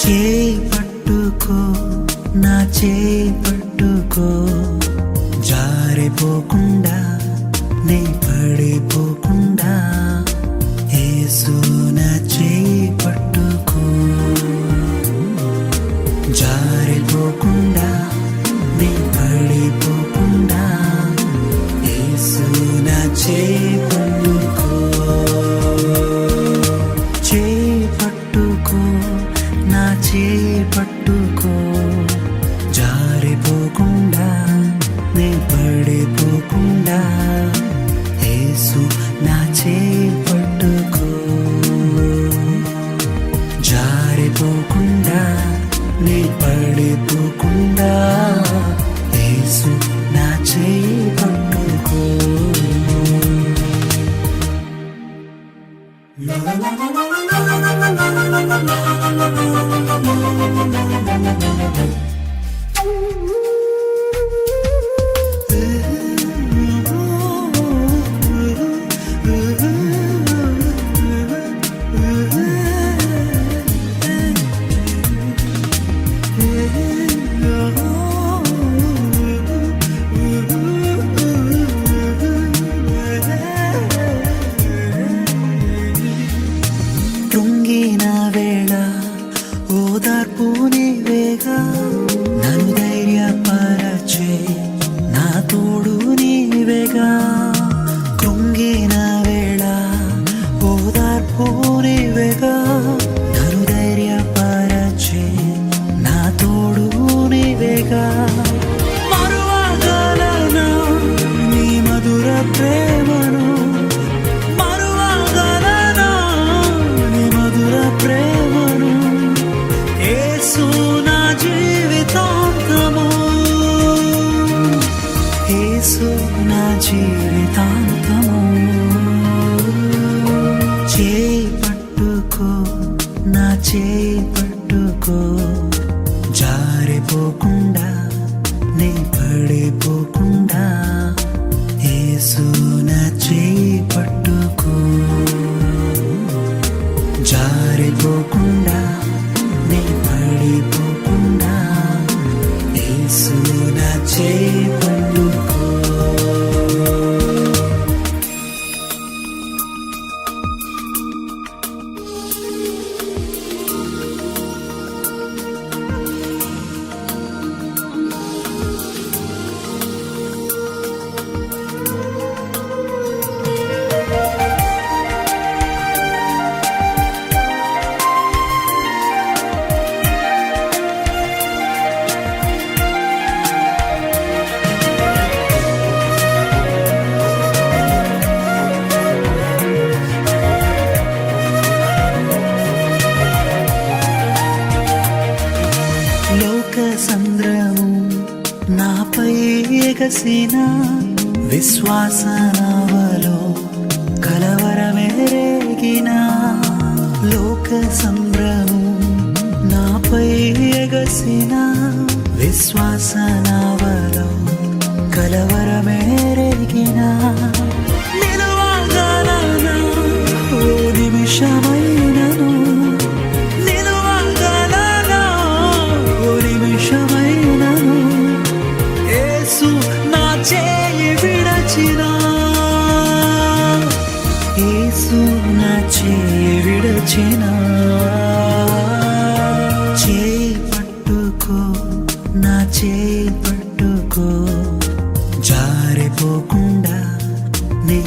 చేయి పట్టుకో నా చేపట్టుకో. జారిపోకుండా నీ పడిపోకుండా యేసు తూకుండా నీ పడి తూకుండా యేసు నా చేయి పట్టుకో. కృంగిన యేసు నా జీవితాంతము చేయి పట్టుకో నా చేయి పట్టుకో జారిపోకుండా నీ పడిపోకుండా యేసు నా చేయి పట్టుకో జారిపోకుండా ఎగసిన విశ్వాసనవలో కలవరమేరేగిన లోక సంద్రము నాపై ఎగసిన విశ్వాసనవలో కలవరమేరేగిన నిలువగలనా? ఓ నిమిషమైనను నిలువగలనా? ఓ నిమిషమైనను నా విడచిన చేయి పట్టుకో నా చేయి పట్టుకో జారిపోకుండా నీ